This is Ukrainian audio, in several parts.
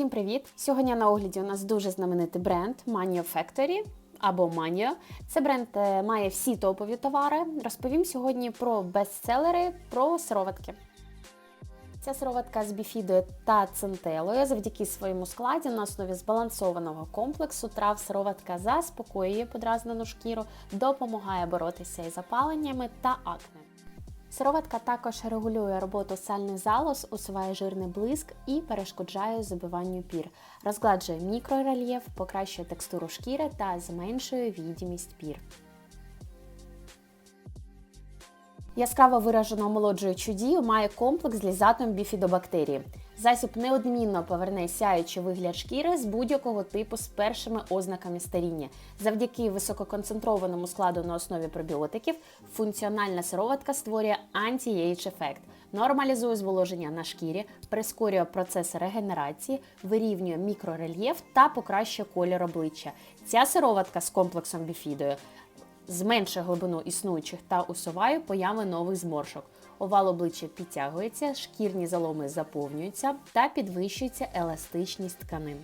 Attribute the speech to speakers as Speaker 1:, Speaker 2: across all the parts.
Speaker 1: Всім привіт! Сьогодні на огляді у нас дуже знаменитий бренд Manio Factory або Manio. Це бренд е, має всі топові товари. Розповім сьогодні про бестселери, про сироватки. Ця сироватка з біфідою та центелою завдяки своєму складі на основі збалансованого комплексу трав сироватка заспокоює подразнену шкіру, допомагає боротися із запаленнями та акне. Сироватка також регулює роботу сальних залоз, усуває жирний блиск і перешкоджає забиванню пір, розгладжує мікрорельєф, покращує текстуру шкіри та зменшує відімість пір. Яскраво виражену омолоджуючу дію має комплекс з лізатом біфідобактерії. Засіб неодмінно поверне сяючий вигляд шкіри з будь-якого типу з першими ознаками старіння. Завдяки висококонцентрованому складу на основі пробіотиків функціональна сироватка створює анті-ейдж ефект, нормалізує зволоження на шкірі, прискорює процес регенерації, вирівнює мікрорельєф та покращує колір обличчя. Ця сироватка з комплексом біфідою зменшує глибину існуючих та усуває появи нових зморшок. Овал обличчя підтягується, шкірні заломи заповнюються та підвищується еластичність тканин.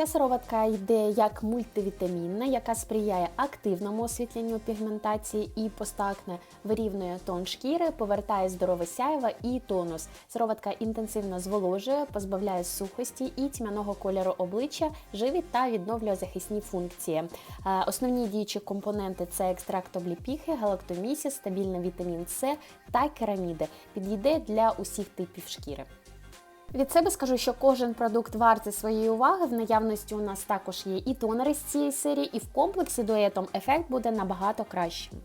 Speaker 1: Ця сироватка йде як мультивітамінна, яка сприяє активному освітленню пігментації і постакне, вирівнює тон шкіри, повертає здорове сяйва і тонус. Сироватка інтенсивно зволожує, позбавляє сухості і тьмяного кольору обличчя, живить та відновлює захисні функції. Е, Основні діючі компоненти це екстракт обліпіхи, галактомісіс, стабільний вітамін С та кераміди. Підійде для усіх типів шкіри. Від себе скажу, що кожен продукт вартий своєї уваги. В наявності у нас також є і тонери з цієї серії, і в комплексі дуетом ефект буде набагато кращим.